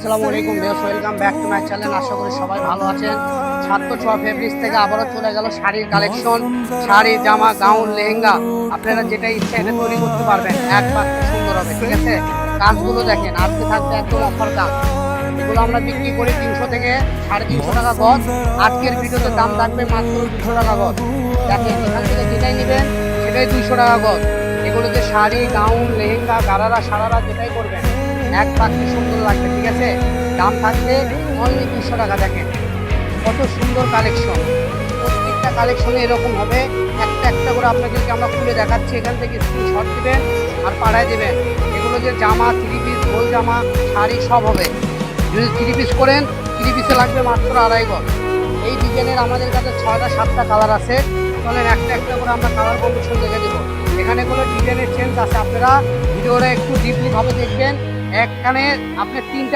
আসসালামু আলাইকুম বেশ welcome back to my channel. আশা করি সবাই ভালো আছেন। সাতশো ছ ফেব্রিক্স থেকে আবারও চলে গেল শাড়ির কালেকশন শাড়ি, জামা, গাউন, লেহেঙ্গা, আপনারা যেটা ইচ্ছা এটা তৈরি করতে পারবেন। একবার সুন্দর হবে, ঠিক আছে? কাজগুলো দেখেন, আজকে থাকবে একদম অফার দাম। এগুলো আমরা বিক্রি করি তিনশো থেকে সাড়ে তিনশো টাকা গজ। আজকের ভিডিওতে দাম থাকবে মাত্র দুশো টাকা গজ। দেখেন, এখান থেকে যেটাই নেবেন, সেটাই দুইশো টাকা গজ। এগুলোতে শাড়ি, গাউন, লেহেঙ্গা, গারারা, সারারা যেটাই করবেন এক পাখি সুন্দর লাগবে ঠিক আছে? দাম থাকবে অনলি দুশো টাকা, দেখেন। কত সুন্দর কালেকশন প্রত্যেকটা কালেকশনে এরকম হবে। একটা একটা করে আপনাদেরকে আমরা খুলে দেখাচ্ছি। এখান থেকে শর্ট দেবেন আর পাড়ায় দেবেন। এগুলো যে জামা থ্রি পিস গোল জামা, শাড়ি, সব হবে। যদি থ্রি পিস করেন থ্রি পিসে লাগবে মাত্র আড়াই গজ। এই ডিজাইনের আমাদের কাছে ছয়টা, সাতটা কালার আছে। তাহলে একটা একটা করে আমরা কালার কম্পিটিশন দেখে দেবো এখানে কোনো ডিজাইনের চেঞ্জ আছে আপনারা? ভিডিওটা একটু ডিপলি ভাবে দেখবেন। একখানে আপনি তিনটা